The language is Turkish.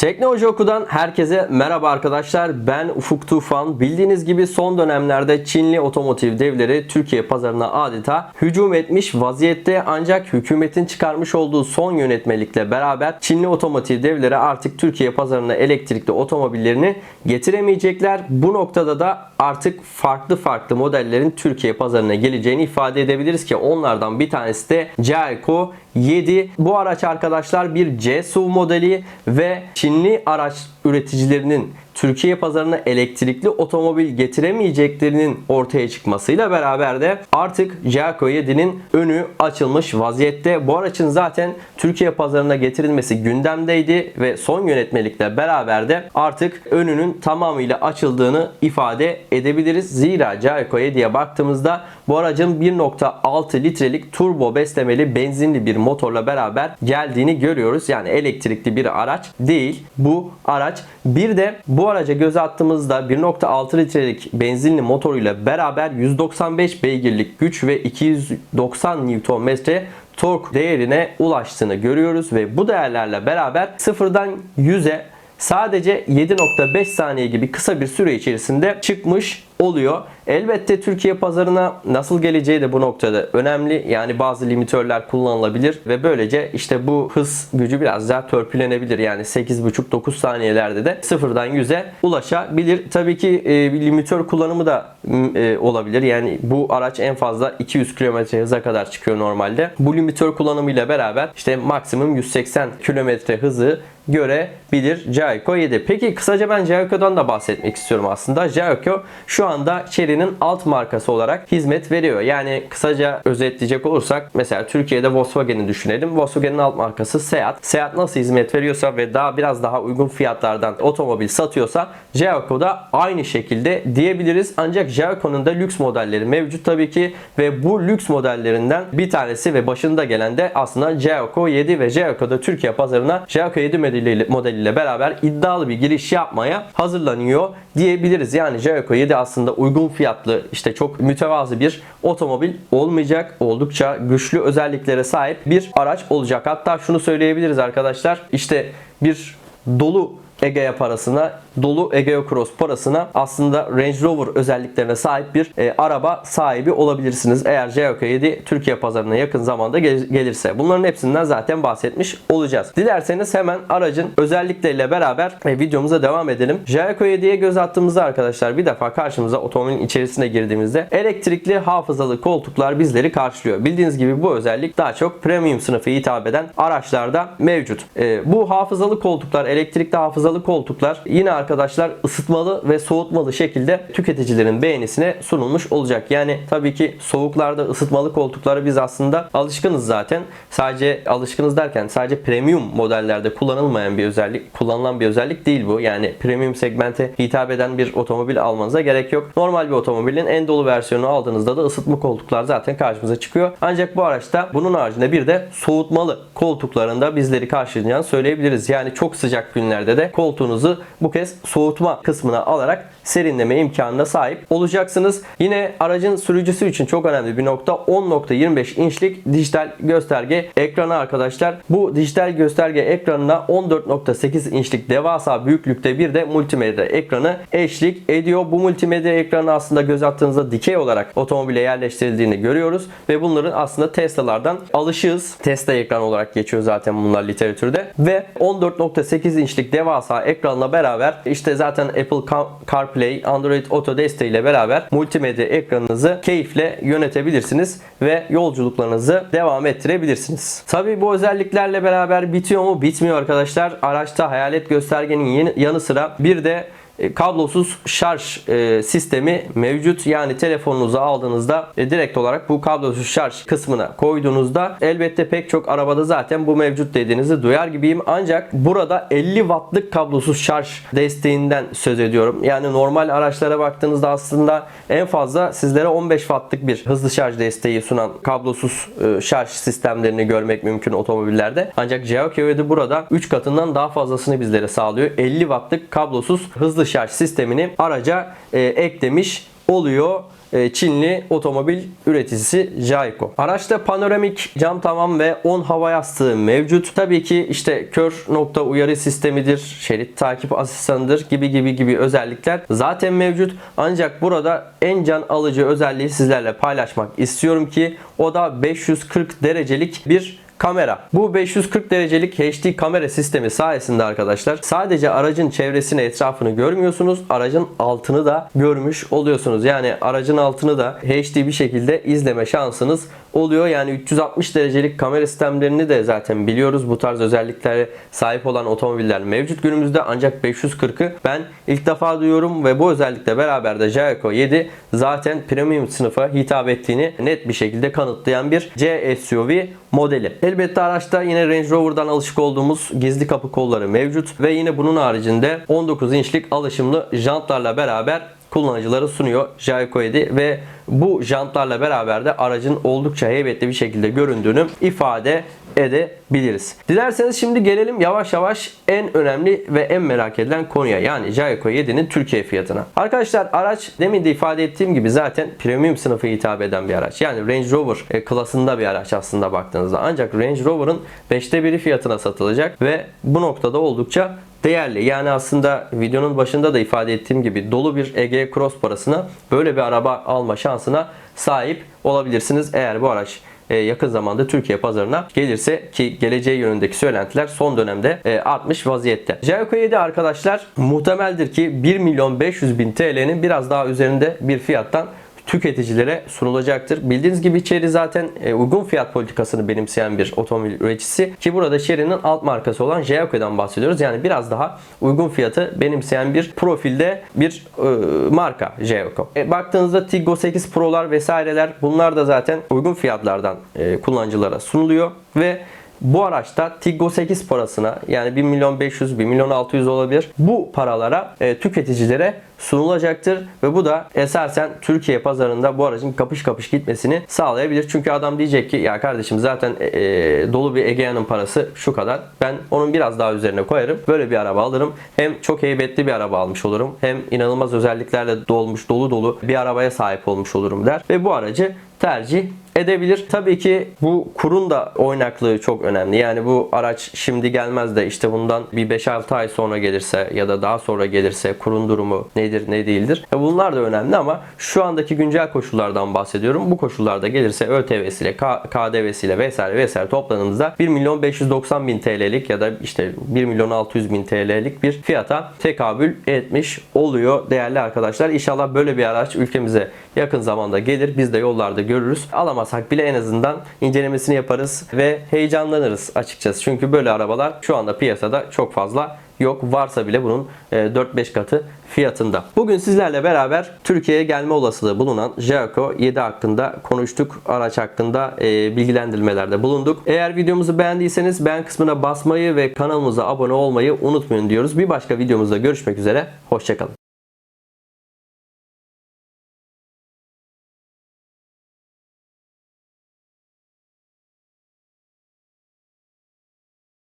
Teknoloji Oku'dan herkese merhaba arkadaşlar. Ben Ufuk Tufan. Bildiğiniz gibi son dönemlerde Çinli otomotiv devleri Türkiye pazarına adeta hücum etmiş vaziyette ancak hükümetin çıkarmış olduğu son yönetmelikle beraber Çinli otomotiv devleri artık Türkiye pazarına elektrikli otomobillerini getiremeyecekler. Bu noktada da artık farklı farklı modellerin Türkiye pazarına geleceğini ifade edebiliriz ki onlardan bir tanesi de Celco 7. Bu araç arkadaşlar bir C SUV modeli ve Çinli araç üreticilerinin Türkiye pazarına elektrikli otomobil getiremeyeceklerinin ortaya çıkmasıyla beraber de artık Jaco 7'nin önü açılmış vaziyette. Bu aracın zaten Türkiye pazarına getirilmesi gündemdeydi ve son yönetmelikle beraber de artık önünün tamamıyla açıldığını ifade edebiliriz. Zira Jaco 7'ye baktığımızda bu aracın 1.6 litrelik turbo beslemeli benzinli bir motorla beraber geldiğini görüyoruz. Yani elektrikli bir araç değil bu araç. Bir de bu araca göz attığımızda 1.6 litrelik benzinli motoruyla beraber 195 beygirlik güç ve 290 Nm tork değerine ulaştığını görüyoruz ve bu değerlerle beraber sıfırdan 100'e sadece 7.5 saniye gibi kısa bir süre içerisinde çıkmış oluyor. Elbette Türkiye pazarına nasıl geleceği de bu noktada önemli. Yani bazı limitörler kullanılabilir ve böylece işte bu hız gücü biraz daha törpülenebilir. Yani 8.5-9 saniyelerde de sıfırdan 100'e ulaşabilir. Tabii ki e, bir limitör kullanımı da e, olabilir. Yani bu araç en fazla 200 km hıza kadar çıkıyor normalde. Bu limitör kullanımıyla beraber işte maksimum 180 km hızı görebilir Jayco 7. Peki kısaca ben Jayco'dan da bahsetmek istiyorum aslında. Jayco şu anda Chery'nin alt markası olarak hizmet veriyor. Yani kısaca özetleyecek olursak mesela Türkiye'de Volkswagen'i düşünelim. Volkswagen'in alt markası Seat. Seat nasıl hizmet veriyorsa ve daha biraz daha uygun fiyatlardan otomobil satıyorsa Jayco da aynı şekilde diyebiliriz. Ancak Jayco'nun da lüks modelleri mevcut tabii ki ve bu lüks modellerinden bir tanesi ve başında gelen de aslında Jayco 7 ve Jayco da Türkiye pazarına Jayco 7 modeliyle, modeliyle beraber iddialı bir giriş yapmaya hazırlanıyor diyebiliriz. Yani Jayco 7 aslında uygun fiyatlı işte çok mütevazı bir otomobil olmayacak. Oldukça güçlü özelliklere sahip bir araç olacak. Hatta şunu söyleyebiliriz arkadaşlar. İşte bir dolu Egea parasına, dolu Egea Cross parasına aslında Range Rover özelliklerine sahip bir e, araba sahibi olabilirsiniz. Eğer Jayco 7 Türkiye pazarına yakın zamanda gel- gelirse. Bunların hepsinden zaten bahsetmiş olacağız. Dilerseniz hemen aracın özellikleriyle beraber e, videomuza devam edelim. Jayco 7'ye göz attığımızda arkadaşlar bir defa karşımıza otomobilin içerisine girdiğimizde elektrikli hafızalı koltuklar bizleri karşılıyor. Bildiğiniz gibi bu özellik daha çok premium sınıfı hitap eden araçlarda mevcut. E, bu hafızalı koltuklar, elektrikli hafızalı koltuklar yine arkadaşlar ısıtmalı ve soğutmalı şekilde tüketicilerin beğenisine sunulmuş olacak. Yani tabii ki soğuklarda ısıtmalı koltukları biz aslında alışkınız zaten. Sadece alışkınız derken sadece premium modellerde kullanılmayan bir özellik, kullanılan bir özellik değil bu. Yani premium segmente hitap eden bir otomobil almanıza gerek yok. Normal bir otomobilin en dolu versiyonu aldığınızda da ısıtma koltuklar zaten karşımıza çıkıyor. Ancak bu araçta bunun haricinde bir de soğutmalı koltuklarında bizleri karşılayacağını söyleyebiliriz. Yani çok sıcak günlerde de koltuğunuzu bu kez soğutma kısmına alarak serinleme imkanına sahip olacaksınız. Yine aracın sürücüsü için çok önemli bir nokta 10.25 inçlik dijital gösterge ekranı arkadaşlar. Bu dijital gösterge ekranına 14.8 inçlik devasa büyüklükte bir de multimedya ekranı eşlik ediyor. Bu multimedya ekranı aslında göz attığınızda dikey olarak otomobile yerleştirildiğini görüyoruz ve bunların aslında Tesla'lardan alışığız. Tesla ekranı olarak geçiyor zaten bunlar literatürde ve 14.8 inçlik devasa ekranla beraber işte zaten Apple CarPlay, Android Auto desteğiyle beraber multimedya ekranınızı keyifle yönetebilirsiniz ve yolculuklarınızı devam ettirebilirsiniz. Tabi bu özelliklerle beraber bitiyor mu? Bitmiyor arkadaşlar. Araçta hayalet göstergenin yanı sıra bir de kablosuz şarj e, sistemi mevcut. Yani telefonunuzu aldığınızda e, direkt olarak bu kablosuz şarj kısmına koyduğunuzda elbette pek çok arabada zaten bu mevcut dediğinizi duyar gibiyim. Ancak burada 50 wattlık kablosuz şarj desteğinden söz ediyorum. Yani normal araçlara baktığınızda aslında en fazla sizlere 15 wattlık bir hızlı şarj desteği sunan kablosuz şarj sistemlerini görmek mümkün otomobillerde. Ancak Geoco 7 burada 3 katından daha fazlasını bizlere sağlıyor. 50 wattlık kablosuz hızlı şarj sistemini araca e, eklemiş oluyor e, Çinli otomobil üreticisi Jayco. Araçta panoramik cam tavan ve 10 hava yastığı mevcut. Tabii ki işte kör nokta uyarı sistemidir, şerit takip asistanıdır gibi gibi gibi özellikler zaten mevcut. Ancak burada en can alıcı özelliği sizlerle paylaşmak istiyorum ki o da 540 derecelik bir kamera. Bu 540 derecelik HD kamera sistemi sayesinde arkadaşlar sadece aracın çevresini etrafını görmüyorsunuz. Aracın altını da görmüş oluyorsunuz. Yani aracın altını da HD bir şekilde izleme şansınız oluyor. Yani 360 derecelik kamera sistemlerini de zaten biliyoruz. Bu tarz özelliklere sahip olan otomobiller mevcut günümüzde ancak 540'ı ben ilk defa duyuyorum ve bu özellikle beraber de Jayco 7 zaten premium sınıfa hitap ettiğini net bir şekilde kanıtlayan bir C SUV modeli. Elbette araçta yine Range Rover'dan alışık olduğumuz gizli kapı kolları mevcut ve yine bunun haricinde 19 inçlik alışımlı jantlarla beraber kullanıcılara sunuyor Jayco 7 ve bu jantlarla beraber de aracın oldukça heybetli bir şekilde göründüğünü ifade edebiliriz. Dilerseniz şimdi gelelim yavaş yavaş en önemli ve en merak edilen konuya yani Jayco 7'nin Türkiye fiyatına. Arkadaşlar araç demin de ifade ettiğim gibi zaten premium sınıfı hitap eden bir araç. Yani Range Rover e, klasında bir araç aslında baktığınızda. Ancak Range Rover'ın 5'te biri fiyatına satılacak ve bu noktada oldukça değerli. Yani aslında videonun başında da ifade ettiğim gibi dolu bir Ege Cross parasına böyle bir araba alma şansına sahip olabilirsiniz. Eğer bu araç e, yakın zamanda Türkiye pazarına gelirse ki geleceği yönündeki söylentiler son dönemde e, artmış vaziyette. Jayco 7 arkadaşlar muhtemeldir ki 1 milyon 500 bin TL'nin biraz daha üzerinde bir fiyattan tüketicilere sunulacaktır. Bildiğiniz gibi Chery zaten e, uygun fiyat politikasını benimseyen bir otomobil üreticisi ki burada Chery'nin alt markası olan Jayco'dan bahsediyoruz. Yani biraz daha uygun fiyatı benimseyen bir profilde bir e, marka Jayco. E, baktığınızda Tiggo 8 Pro'lar vesaireler bunlar da zaten uygun fiyatlardan e, kullanıcılara sunuluyor ve bu araçta Tiggo 8 parasına yani 1 milyon 500, 1 milyon 600 olabilir. Bu paralara e, tüketicilere sunulacaktır ve bu da esasen Türkiye pazarında bu aracın kapış kapış gitmesini sağlayabilir. Çünkü adam diyecek ki ya kardeşim zaten e, dolu bir Egea'nın parası şu kadar. Ben onun biraz daha üzerine koyarım. Böyle bir araba alırım. Hem çok heybetli bir araba almış olurum. Hem inanılmaz özelliklerle dolmuş dolu dolu bir arabaya sahip olmuş olurum der. Ve bu aracı tercih edebilir. Tabii ki bu kurun da oynaklığı çok önemli. Yani bu araç şimdi gelmez de işte bundan bir 5-6 ay sonra gelirse ya da daha sonra gelirse kurun durumu nedir ne değildir. E bunlar da önemli ama şu andaki güncel koşullardan bahsediyorum. Bu koşullarda gelirse ÖTV'siyle, KDV'siyle vesaire vesaire topladığımızda 1 milyon 590 bin TL'lik ya da işte 1 milyon 600 bin TL'lik bir fiyata tekabül etmiş oluyor değerli arkadaşlar. İnşallah böyle bir araç ülkemize yakın zamanda gelir. Biz de yollarda görürüz. Alamasak bile en azından incelemesini yaparız ve heyecanlanırız açıkçası. Çünkü böyle arabalar şu anda piyasada çok fazla yok. Varsa bile bunun 4-5 katı fiyatında. Bugün sizlerle beraber Türkiye'ye gelme olasılığı bulunan Jayco 7 hakkında konuştuk. Araç hakkında e, bilgilendirmelerde bulunduk. Eğer videomuzu beğendiyseniz beğen kısmına basmayı ve kanalımıza abone olmayı unutmayın diyoruz. Bir başka videomuzda görüşmek üzere. Hoşçakalın.